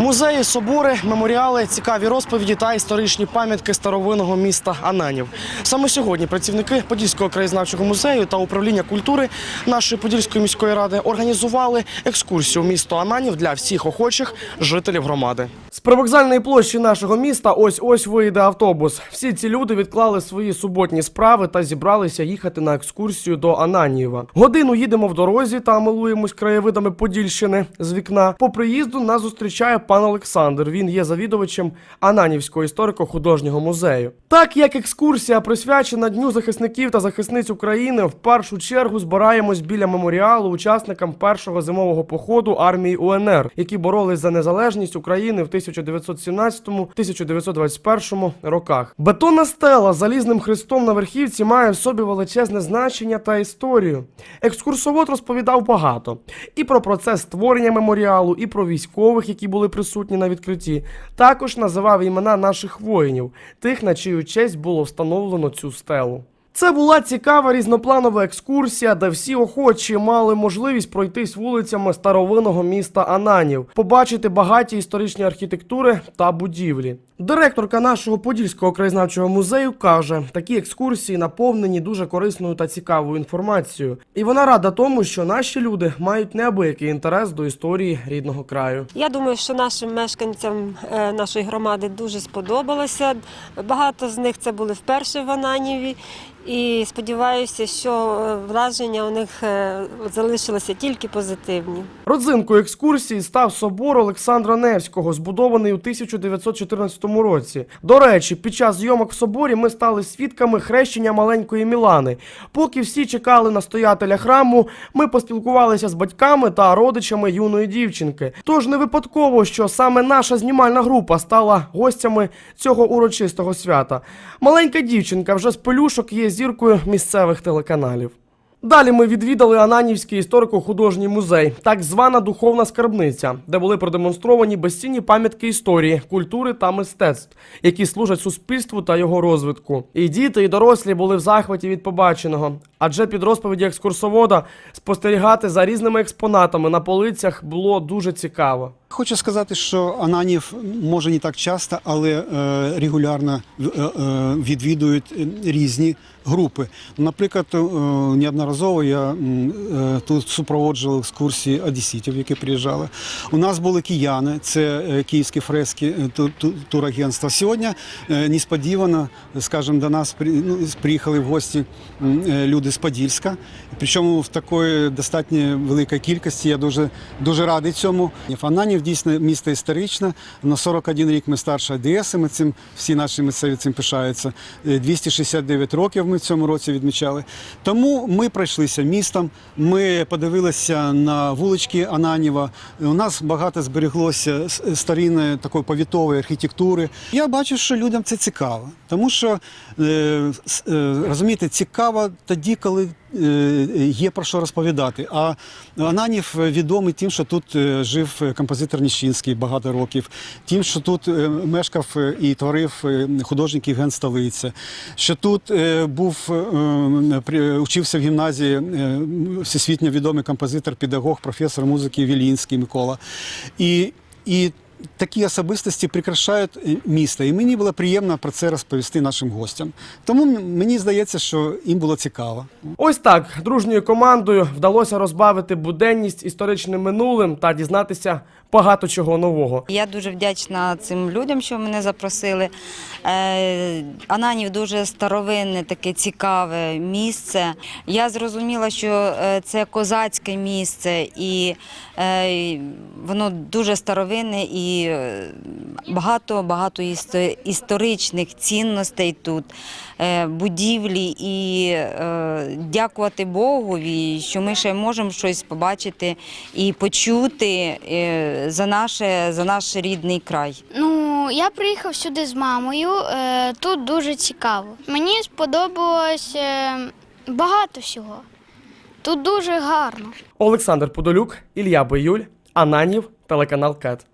Музеї, собори, меморіали, цікаві розповіді та історичні пам'ятки старовинного міста Ананів. Саме сьогодні працівники Подільського краєзнавчого музею та управління культури нашої Подільської міської ради організували екскурсію в місто Ананів для всіх охочих жителів громади. З привокзальної площі нашого міста ось ось вийде автобус. Всі ці люди відклали свої суботні справи та зібралися їхати на екскурсію до Ананієва. Годину їдемо в дорозі та милуємось краєвидами Подільщини з вікна. По приїзду нас зустрічає пан Олександр. Він є завідувачем Ананівського історико-художнього музею. Так як екскурсія присвячена Дню захисників та захисниць України, в першу чергу збираємось біля меморіалу учасникам першого зимового походу армії УНР, які боролись за незалежність України в 1917-1921 роках. Бетонна стела з залізним хрестом на верхівці має в собі величезне значення та історію. Екскурсовод розповідав багато і про процес створення меморіалу, і про військових, які були присутні на відкритті. Також називав імена наших воїнів, тих, на чию честь було встановлено цю стелу. Це була цікава різнопланова екскурсія, де всі охочі мали можливість пройтись вулицями старовинного міста Ананів, побачити багаті історичні архітектури та будівлі. Директорка нашого Подільського краєзнавчого музею каже, такі екскурсії наповнені дуже корисною та цікавою інформацією, і вона рада тому, що наші люди мають неабиякий інтерес до історії рідного краю. Я думаю, що нашим мешканцям е, нашої громади дуже сподобалося. Багато з них це були вперше в Ананіві. І сподіваюся, що е, враження у них е, залишилися тільки позитивні. Родзинкою екскурсії став собор Олександра Невського, збудований у 1914 році. До речі, під час зйомок в соборі ми стали свідками хрещення маленької Мілани. Поки всі чекали настоятеля храму, ми поспілкувалися з батьками та родичами юної дівчинки. Тож не випадково, що саме наша знімальна група стала гостями цього урочистого свята. Маленька дівчинка вже з пелюшок є зіркою місцевих телеканалів. Далі ми відвідали Ананівський історико-художній музей, так звана духовна скарбниця, де були продемонстровані безцінні пам'ятки історії, культури та мистецтв, які служать суспільству та його розвитку. І діти, і дорослі були в захваті від побаченого. Адже під розповіді екскурсовода спостерігати за різними експонатами на полицях було дуже цікаво. Хочу сказати, що Ананів може не так часто, але е, регулярно е, е, відвідують різні групи. Наприклад, неодноразово я тут супроводжував екскурсії одеситів, які приїжджали. У нас були кияни, це київські фрески ту- ту- турагентства. Сьогодні несподівано, скажімо, до нас ну, приїхали в гості е, люди з Подільська. Причому в такої достатньо великій кількості. Я дуже, дуже радий цьому. Фананів дійсно місто історичне. На 41 рік ми старше Одеси. Ми цим всі наші місцеві цим пишаються. Е, 269 років ми в цьому році відмічали. Тому ми пройшлися містом. Ми подивилися на вулички Ананіва. У нас багато збереглося с- старинної такої повітової архітектури. Я бачу, що людям це цікаво, тому що е, е, розумієте, цікаво тоді, коли е, є про що розповідати. А Ананів відомий тим, що тут е, жив композитор Ніщинський багато років, тим, що тут е, мешкав е, і творив е, художник Євген Столиця, що тут е, був е, учився в гімназії е, всесвітньо відомий композитор, педагог, професор музики Вілінський Микола. І, і Такі особистості прикрашають місто, і мені було приємно про це розповісти нашим гостям. Тому мені здається, що їм було цікаво. Ось так дружньою командою вдалося розбавити буденність історичним минулим та дізнатися багато чого нового. Я дуже вдячна цим людям, що мене запросили. Е, Ананів дуже старовинне, таке цікаве місце. Я зрозуміла, що е, це козацьке місце, і е, воно дуже старовинне і е, багато багато істо- історичних цінностей тут, е, будівлі. І е, дякувати Богові, що ми ще можемо щось побачити і почути за, наше, за наш рідний край. Ну, я приїхав сюди з мамою. Тут дуже цікаво. Мені сподобалось багато всього. Тут дуже гарно. Олександр Подолюк, Ілля Биюль, Ананів, телеканал КЕТ.